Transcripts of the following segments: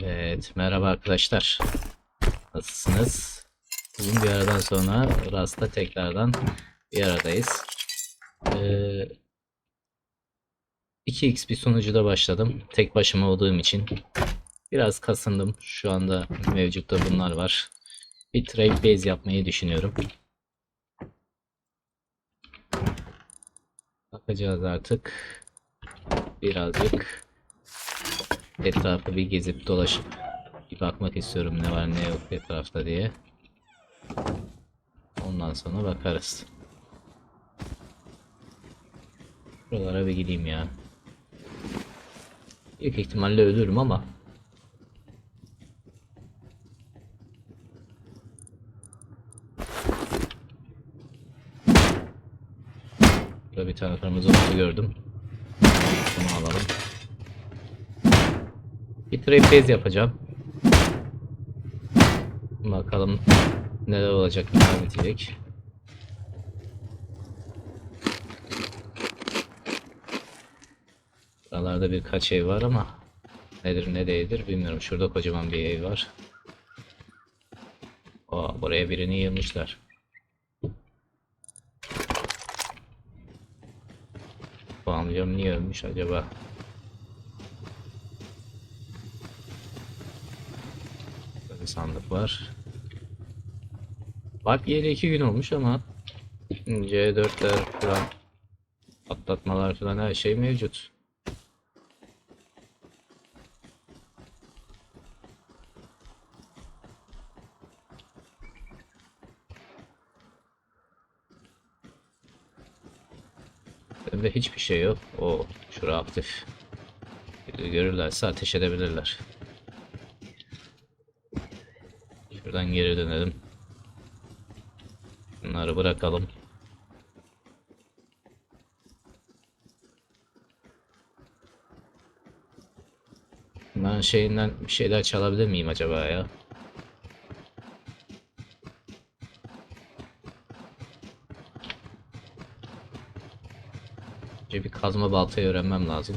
Evet, merhaba arkadaşlar. Nasılsınız? Uzun bir aradan sonra Rast'ta tekrardan bir aradayız. Ee, 2x bir sunucuda başladım. Tek başıma olduğum için. Biraz kasındım. Şu anda mevcutta bunlar var. Bir trade base yapmayı düşünüyorum. Bakacağız artık. Birazcık etrafı bir gezip dolaşıp bir bakmak istiyorum ne var ne yok etrafta diye. Ondan sonra bakarız. Buralara bir gideyim ya. Büyük ihtimalle ölürüm ama Burada bir tane kırmızı gördüm. Bunu alalım. Bir trade base yapacağım. Bakalım neler olacak neler bitecek. Buralarda birkaç ev var ama nedir ne değildir bilmiyorum. Şurada kocaman bir ev var. Aa, buraya birini yığmışlar. Amcam niye ölmüş acaba? Sandık var. Bak yeri iki gün olmuş ama C4'ler falan atlatmalar falan her şey mevcut. Bende hiçbir şey yok. O şura aktif. Görürlerse ateş edebilirler. Şuradan geri dönelim. Bunları bırakalım. Ben şeyinden bir şeyler çalabilir miyim acaba ya? Bir kazma baltayı öğrenmem lazım.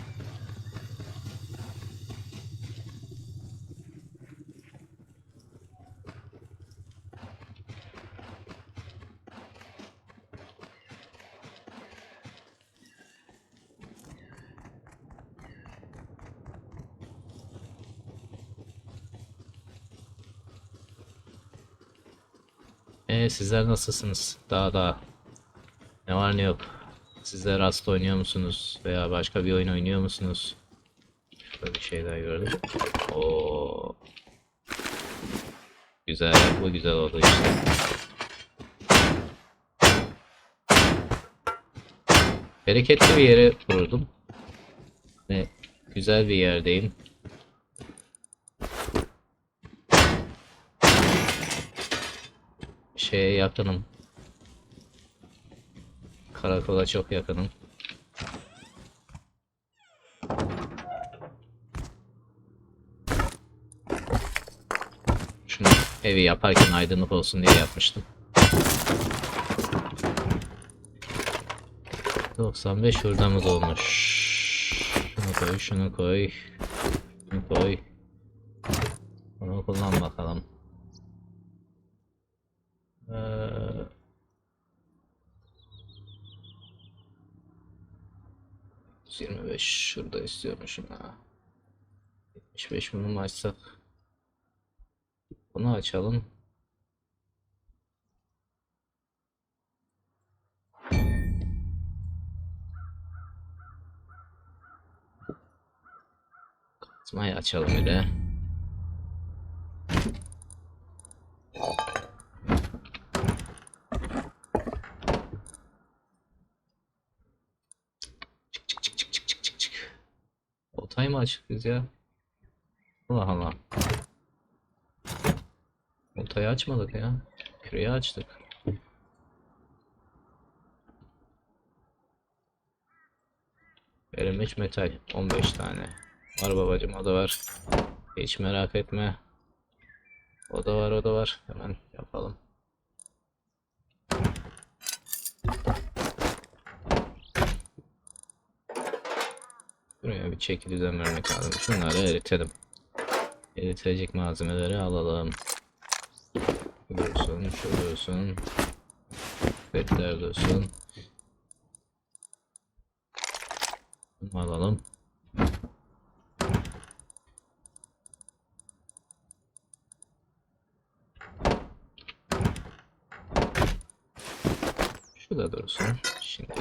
Ee, sizler nasılsınız? Daha daha. Ne var ne yok. Sizler Rust oynuyor musunuz? Veya başka bir oyun oynuyor musunuz? Bir şeyler gördüm. Oo. Güzel, bu güzel oldu işte. Bereketli bir yere kurdum. Ve güzel bir yerdeyim. Şeye yakınım. Karakola çok yakınım. Şunu evi yaparken aydınlık olsun diye yapmıştım. 95 hurdamız olmuş. Şunu koy, şunu koy. Şunu koy. Bunu kullan bakalım. Ee, 25 şurada istiyormuşum ha. 75 bunu mu açsak? Bunu açalım. Kazmayı açalım bir Otay mı açık biz ya? Allah Allah. Oltayı açmadık ya. Küreyi açtık. Verilmiş metal 15 tane. Var babacım o da var. Hiç merak etme. O da var o da var. Hemen yapalım. Buraya bir çeki düzen vermek lazım. Şunları eritelim. Eritecek malzemeleri alalım. Dursun, şu dursun. Petler dursun. Alalım. Şu da dursun. Şimdi.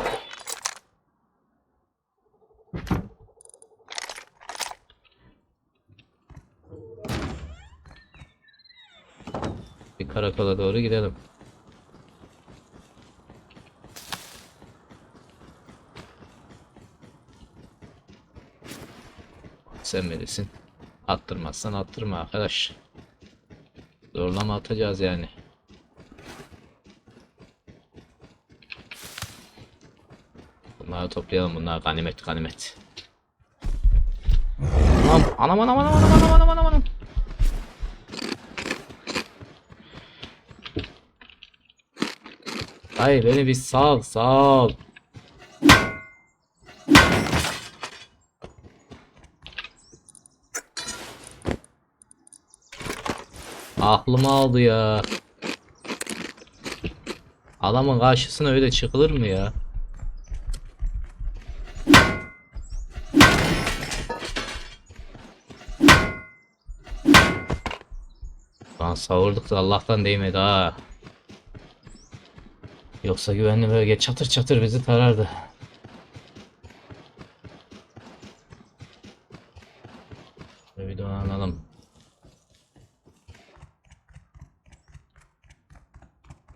Karakola doğru gidelim. Sen bilirsin. Attırmazsan attırma arkadaş. Zorlama atacağız yani. Bunları toplayalım bunlar ganimet ganimet. Anam anam anam anam anam anam anam anam. Hayır beni bir sal sal. Aklımı aldı ya. Adamın karşısına öyle çıkılır mı ya? Lan savurduk da Allah'tan değmedi ha. Yoksa güvenli bölge çatır çatır bizi tarardı. Bir dolanalım.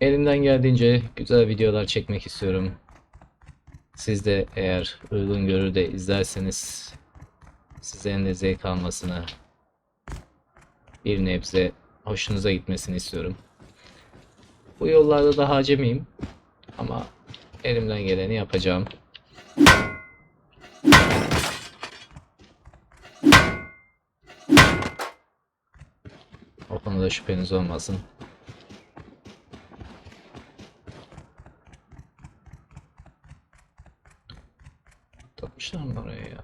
Elimden geldiğince güzel videolar çekmek istiyorum. Siz de eğer uygun görür de izlerseniz sizlerin de zevk almasını bir nebze hoşunuza gitmesini istiyorum. Bu yollarda daha acemiyim ama elimden geleni yapacağım. O konuda şüpheniz olmasın. Takmışlar mı oraya ya?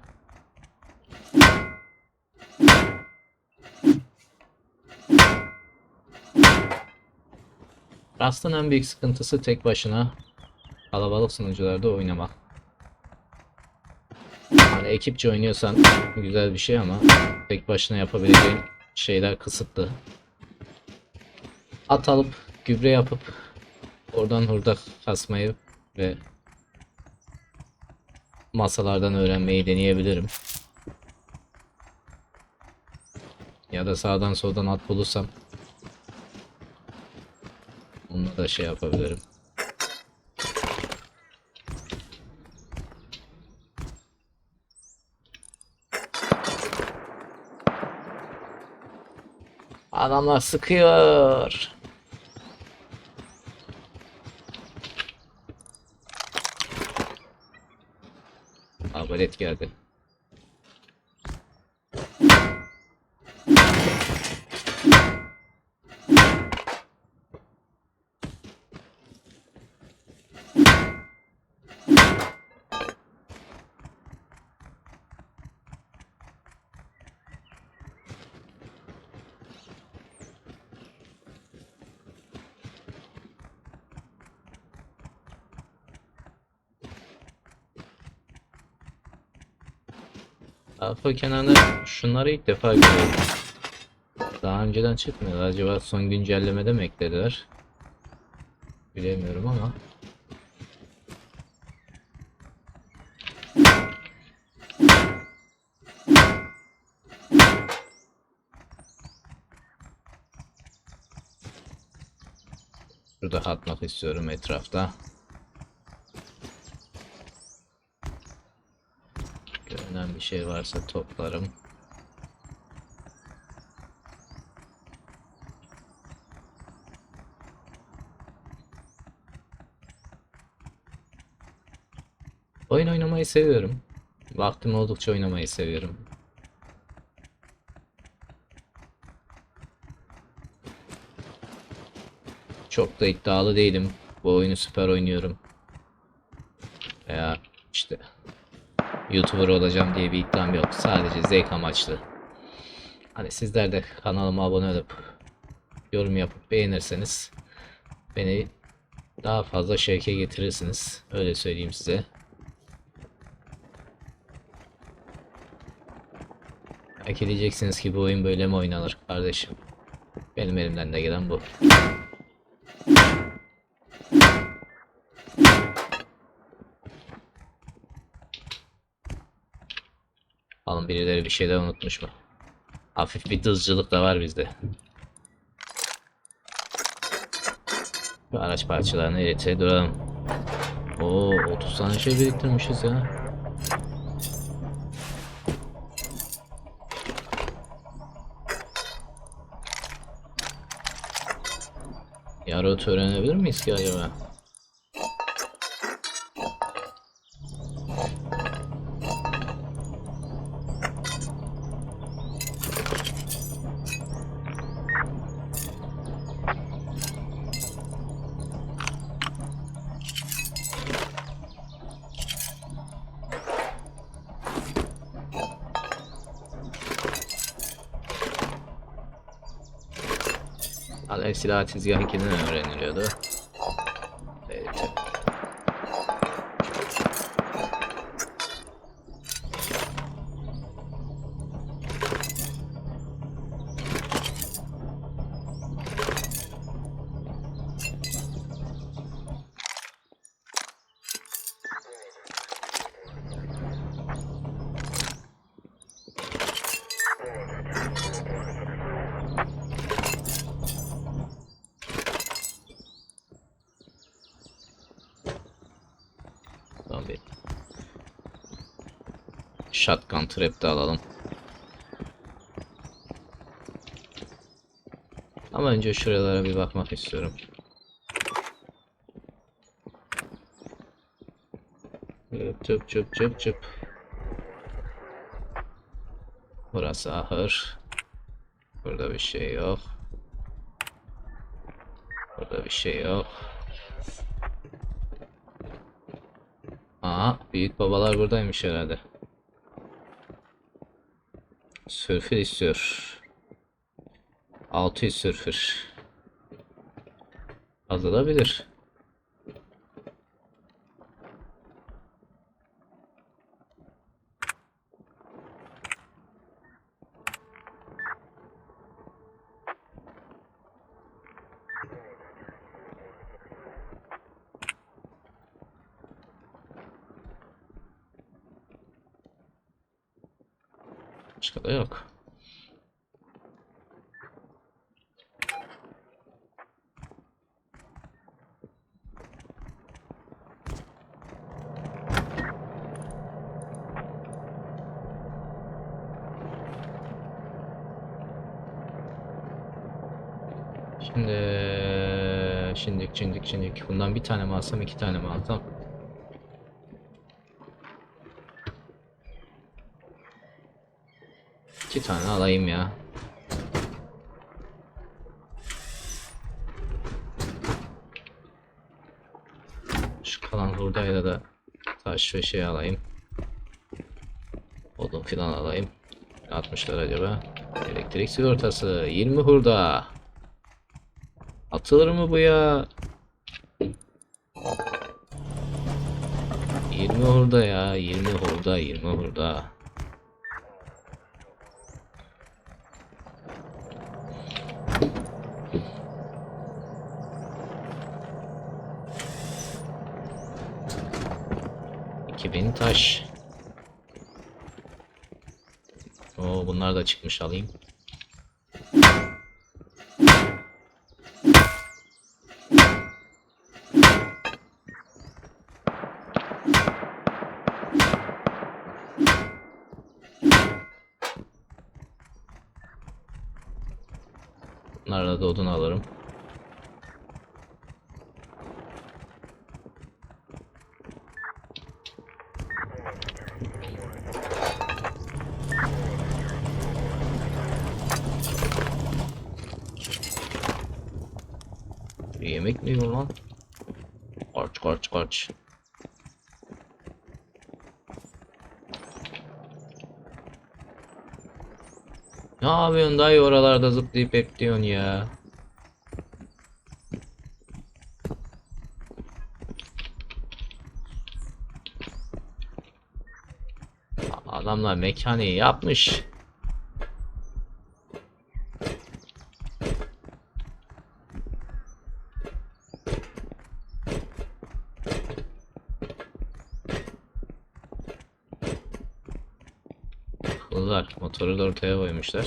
Rust'ın en büyük sıkıntısı tek başına kalabalık sunucularda oynamak. Hani ekipçe oynuyorsan güzel bir şey ama tek başına yapabileceğin şeyler kısıtlı. At alıp gübre yapıp oradan hurda kasmayı ve masalardan öğrenmeyi deneyebilirim. Ya da sağdan soldan at bulursam Onunla da şey yapabilirim. Adamlar sıkıyor. Abalet geldi. Alfa Kenan'ı şunları ilk defa görüyorum. Daha önceden çıkmıyor. Acaba son güncellemede mi eklediler? Bilemiyorum ama. Burada atmak istiyorum etrafta. Görünen bir şey varsa toplarım. Oyun oynamayı seviyorum. Vaktim oldukça oynamayı seviyorum. Çok da iddialı değilim. Bu oyunu süper oynuyorum. Veya işte YouTuber olacağım diye bir iddiam yok. Sadece zevk amaçlı. Hani sizler de kanalıma abone olup yorum yapıp beğenirseniz beni daha fazla şevke getirirsiniz. Öyle söyleyeyim size. Belki diyeceksiniz ki bu oyun böyle mi oynanır kardeşim? Benim elimden de gelen bu. Birileri bir şeyler unutmuş mu? Hafif bir dızcılık da var bizde. Bu araç parçalarını erite duralım. Oo 30 tane şey biriktirmişiz ya. Yarot öğrenebilir miyiz ki acaba? Silah tezgahı 2'den öğreniliyordu. Shotgun trap de alalım. Ama önce şuralara bir bakmak istiyorum. Çıp çıp çıp çıp. Burası ahır. Burada bir şey yok. Burada bir şey yok. Aa, büyük babalar buradaymış herhalde. Sürfür istiyor. 600 sürfür. Azalabilir. Başka da yok. Şimdi şimdik şimdik şimdik bundan bir tane mi alsam iki tane mi alsam İki tane alayım ya. Şu kalan hurdayla da taş ve şey alayım. Odun filan alayım. Ne atmışlar acaba? Elektrik sigortası 20 hurda. Atılır mı bu ya? 20 hurda ya 20 hurda 20 hurda. Bin taş. Oo bunlar da çıkmış alayım. Da odun alırım. Yemek mi yiyor lan? Kaç kaç kaç. Ne yapıyorsun dayı oralarda zıplayıp hep diyorsun ya. Adamlar mekaniği yapmış. Motoru da ortaya koymuşlar.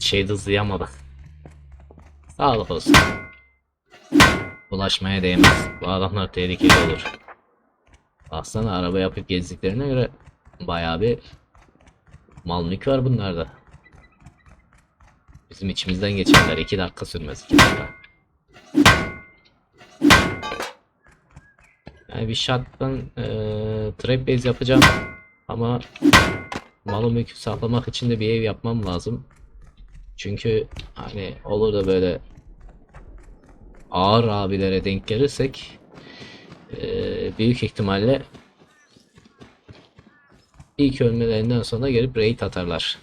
Şey hızlayamadık. Sağlık olsun. Bulaşmaya değmez. Bu adamlar tehlikeli olur. Baksana araba yapıp gezdiklerine göre bayağı bir mal mülk var bunlarda. Bizim içimizden geçerler. 2 dakika sürmez. 2 dakika. Yani bir shotgun eee trap base yapacağım. Ama malı mülkü saklamak için de bir ev yapmam lazım. Çünkü hani olur da böyle ağır abilere denk gelirsek eee, büyük ihtimalle ilk ölmelerinden sonra gelip raid atarlar.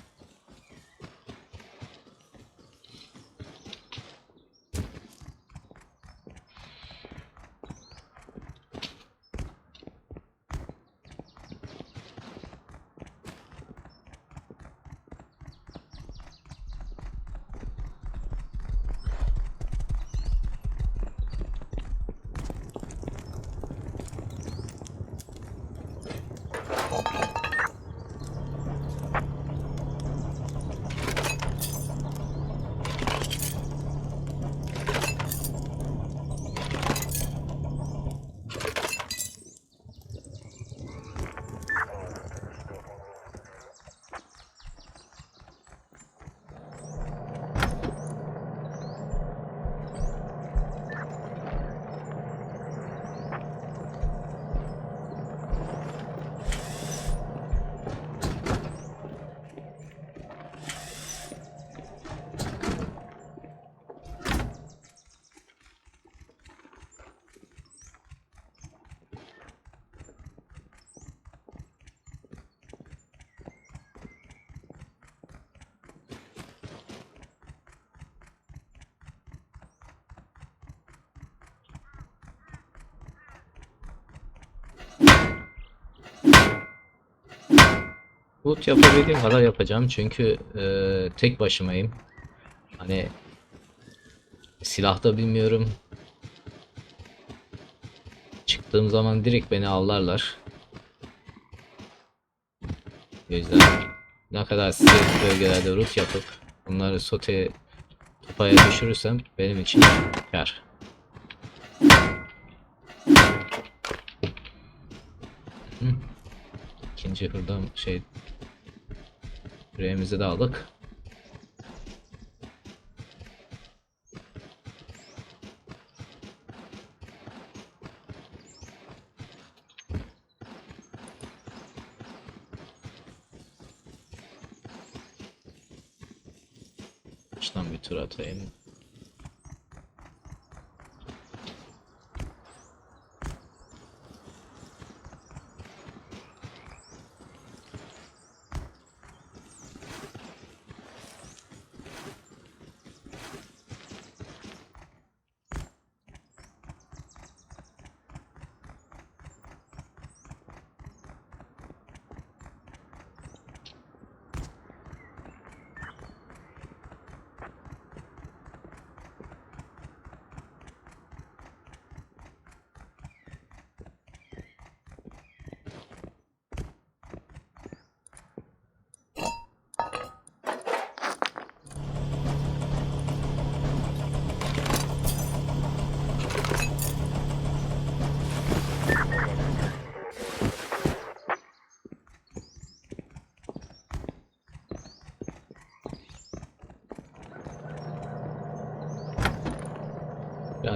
Loot yapabildiğim kadar yapacağım çünkü eee, tek başımayım. Hani silah da bilmiyorum. Çıktığım zaman direkt beni avlarlar. O yüzden ne kadar safe bölgelerde loot yapıp bunları sote topaya düşürürsem benim için kar. İkinci hırdan şey R'mizi de aldık. Baştan bir tur atayım.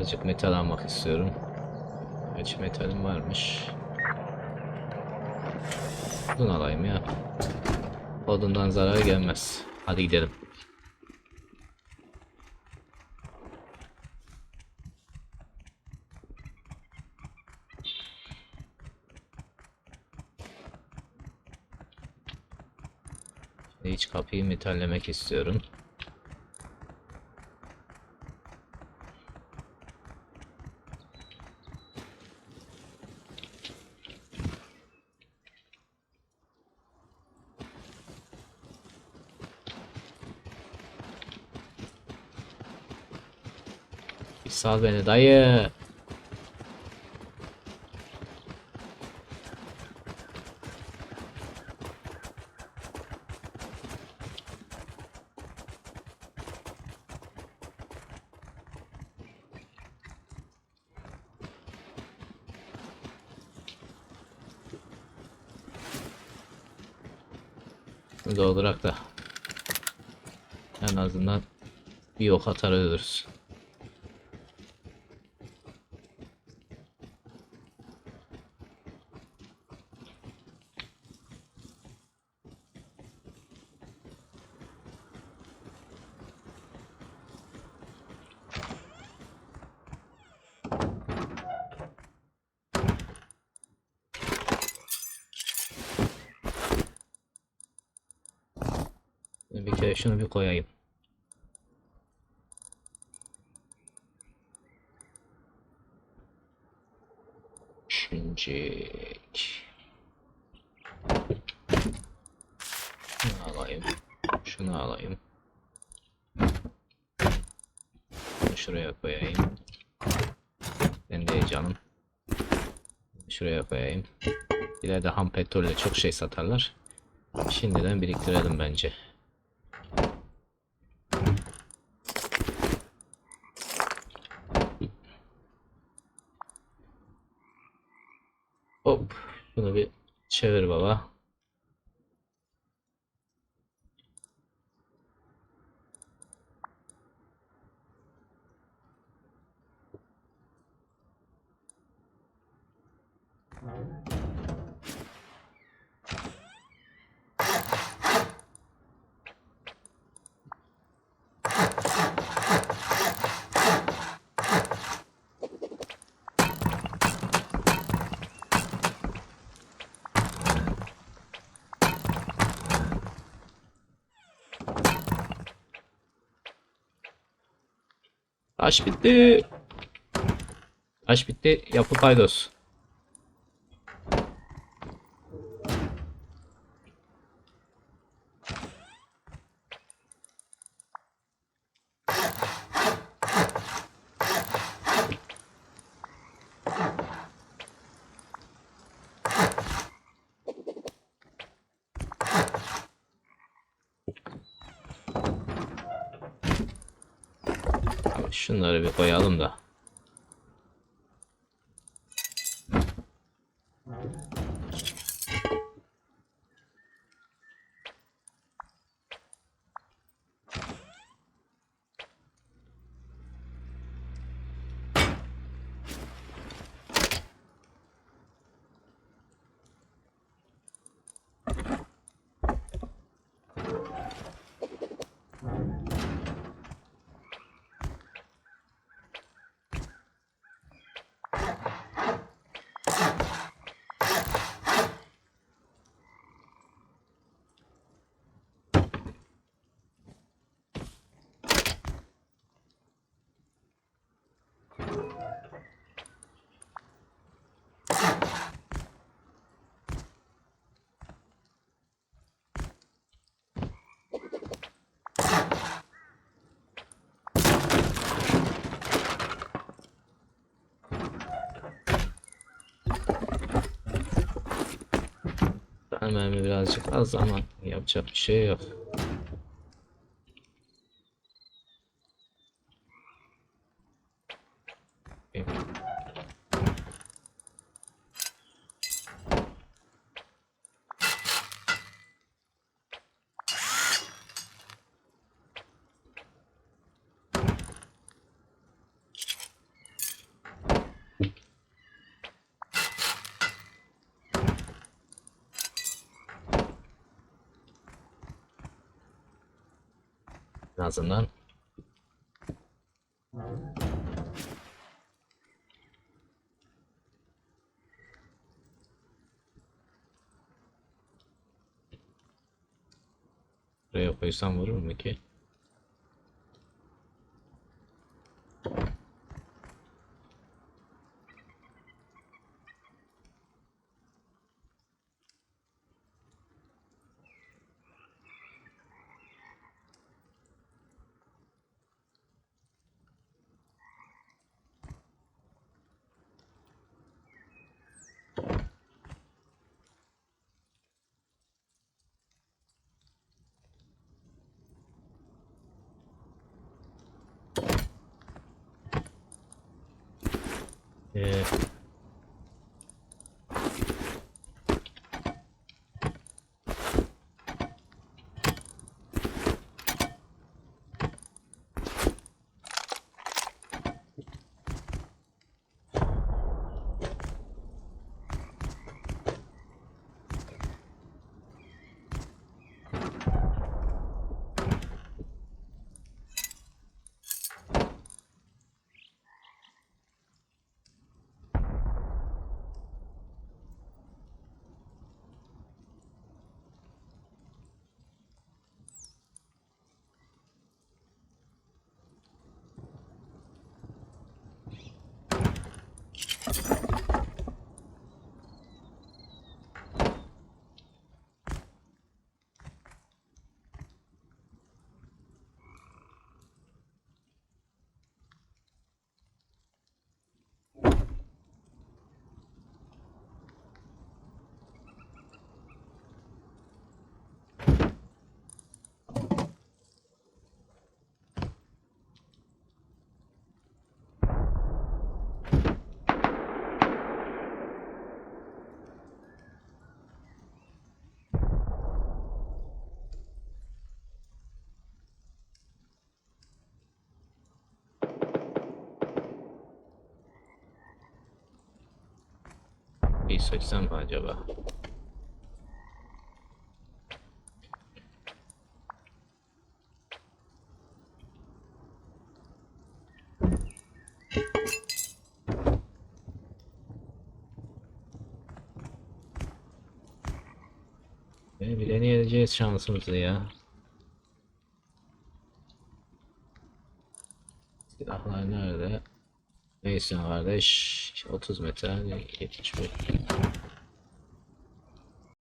Birazcık metal almak istiyorum. Kaç metalim varmış? Odun alayım ya. Odundan zarar gelmez. Hadi gidelim. Şimdi iç kapıyı metallemek istiyorum. Sal beni dayı. Doldurak da. En azından bir ok atar ölürüz. Bir kere şunu bir koyayım. Şuncik. Şunu alayım. Şunu alayım. Şuraya koyayım. Ben de canım. Şuraya koyayım. İleride ham petrolle çok şey satarlar. Şimdiden biriktirelim bence. Bunu bir çevir baba. Taş bitti. Taş bitti. Yapı paydos. Abi Şunları bir koyalım da. Mermi birazcık az ama yapacak bir şey yok. Azından. Buraya koysam vurur mu ki? Ee, bir söksem mi acaba? E, bir deneyeceğiz şansımızı ya. Silahlar nerede? Neyse kardeş 30 metre 75